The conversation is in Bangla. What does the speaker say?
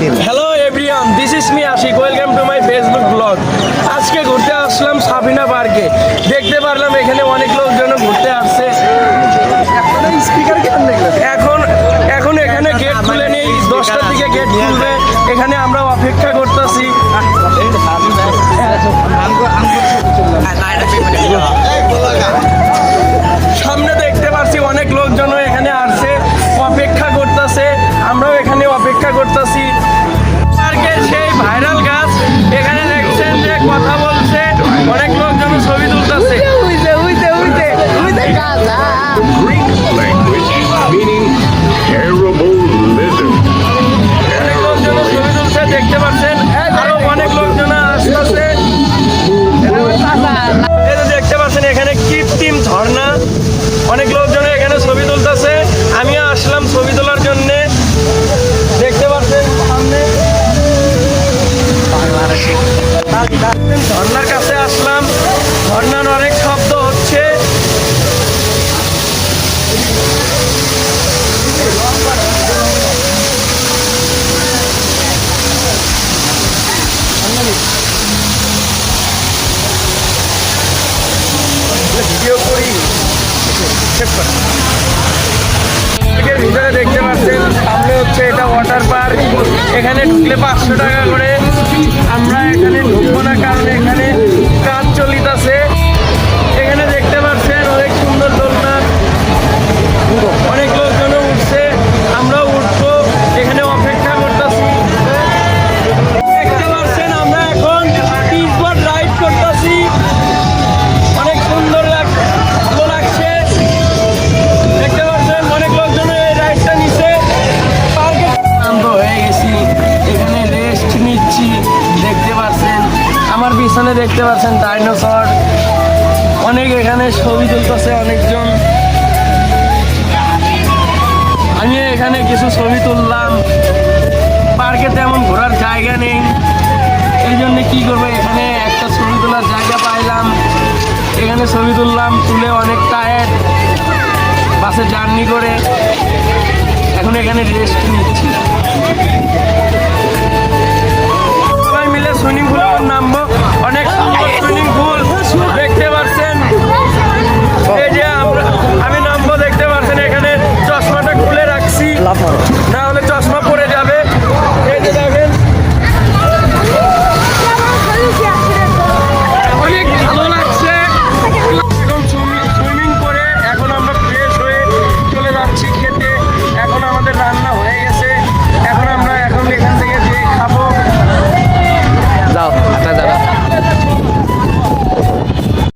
Hello everyone this is me Ashik welcome to my Facebook blog আজকে ঘুরতে আসলাম সাবিনা পার্কে। দেখতে পারলাম এখানে অনেক লোকজন ঘুরতে আসছে। এখন এখন এখানে গেট খুলে নেই। দশটার দিকে গেট খুলবে। এখানে আমরা অপেক্ষা করতেছি। সামনে দেখতে পাচ্ছি অনেক লোকজন এখানে আসছে। অপেক্ষা করতেছে। আমরাও এখানে অপেক্ষা করতেছি। What? ঝর্ণার কাছে আসলাম। ঝর্ণার অনেক শব্দ হচ্ছে। ভিডিও ভিতরে দেখতে পাচ্ছেন, সামনে হচ্ছে এটা ওয়াটার পার্ক এখানে ঢুকলে পাঁচশো টাকা করে। আমরা এখানে আমার পিছনে দেখতে পাচ্ছেন ডাইনোসর। অনেক এখানে ছবি তুলতেছে অনেকজন। আমি এখানে কিছু ছবি তুললাম। পার্কে তেমন ঘোরার জায়গা নেই। এই জন্য কি করব? এখানে একটা ছবি তোলার জায়গা পাইলাম। এখানে ছবি তুললাম, তুলে অনেক টায়ার্ড বাসে জার্নি করে। এখন এখানে রেস্ট নিচ্ছি।